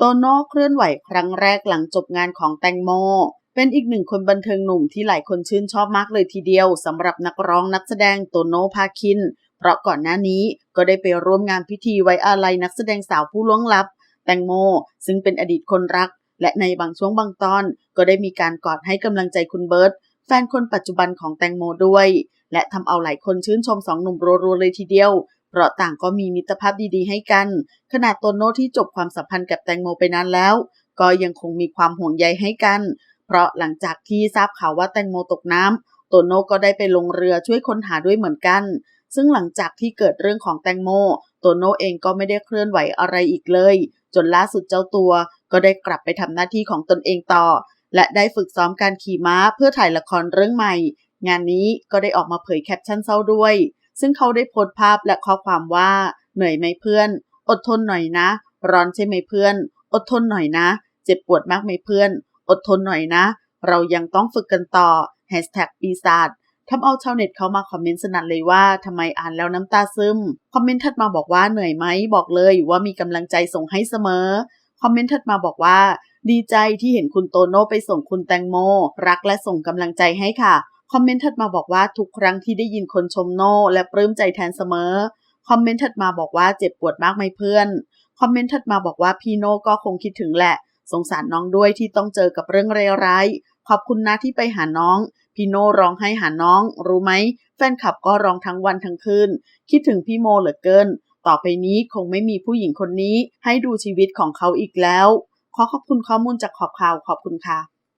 โตโน่เคลื่อนไหวครั้งแรกหลังจบงานของแตงโม เป็นอีกหนึ่งคนบันเทิงหนุ่มที่หลายคนชื่นชอบมากเลยทีเดียวสำหรับนักร้องนักแสดงโตโน่พาคิน เพราะก่อนหน้านี้ก็ได้ไปร่วมงานพิธีไว้อาลัยนักแสดงสาวผู้ล่วงลับ แตงโม ซึ่งเป็นอดีตคนรัก และในบางช่วงบางตอน ก็ได้มีการกอดให้กำลังใจคุณเบิร์ตแฟนคนปัจจุบันของแตงโมด้วย และทำเอาหลายคนชื่นชมสองหนุ่มรัวๆเลยทีเดียว เพราะต่างก็มีมิตรภาพดีๆให้กัน ขนาดโตโน่ที่จบความสัมพันธ์กับแตงโมไปนานแล้ว ก็ยังคงมีความห่วงใยให้กัน เพราะหลังจากที่ทราบข่าวว่าแตงโมตกน้ำโตโน่ก็ได้ไปลงเรือช่วยค้นหาด้วยเหมือนกัน ซึ่งหลังจากที่เกิดเรื่องของแตงโม โตโน่เองก็ไม่ได้เคลื่อนไหวอะไรอีกเลย จนล่าสุดเจ้าตัว ก็ได้กลับไปทำหน้าที่ของตนเองต่อ และได้ฝึกซ้อมการขี่ม้าเพื่อถ่ายละครเรื่องใหม่ งานนี้ก็ได้ออกมาเผยแคปชั่นเศร้าด้วย ซึ่งเขาได้โพสต์ภาพและข้อความว่า เหนื่อยไหมเพื่อน อดทนหน่อยนะ ร้อนใช่ไหมเพื่อน อดทนหน่อยนะ เจ็บปวดมากไหมเพื่อน อดทนหน่อยนะ เรายังต้องฝึกกันต่อ Hashtag ปีศาจทำเอาชาวเน็ตเขามาคอมเมนต์สนั่นเลยว่าทำไมอ่านแล้วน้ำตาซึม คอมเมนต์ถัดมาบอกว่าเหนื่อยไหมบอกเลยว่ามีกำลังใจส่งให้เสมอ คอมเมนต์ถัดมาบอกว่า ดีใจที่เห็นคุณโตโน่ไปส่งคุณแตงโม รักและส่งกำลังใจให้ค่ะ คอมเมนต์ถัดมาบอกว่าทุกครั้งที่ได้ยินคนชมโน่และปลื้มใจแทนเสมอ คอมเมนต์ถัดมาบอกว่าเจ็บปวดมากไหมเพื่อน คอมเมนต์ถัดมาบอกว่าพี่โน่ก็คงคิดถึงแหละ สงสารน้องด้วยที่ต้องเจอกับเรื่องร้ายๆขอบคุณนะที่ไปหาน้อง พี่โน่ร้องให้หาน้อง รู้ไหม แฟนคลับก็ร้องทั้งวันทั้งคืน คิดถึงพี่โมเหลือเกิน ต่อไปนี้คงไม่มีผู้หญิงคนนี้ ให้ดูชีวิตของเขาอีกแล้ว ขอขอบคุณข้อมูลจากขอบข่าวขอบคุณค่ะ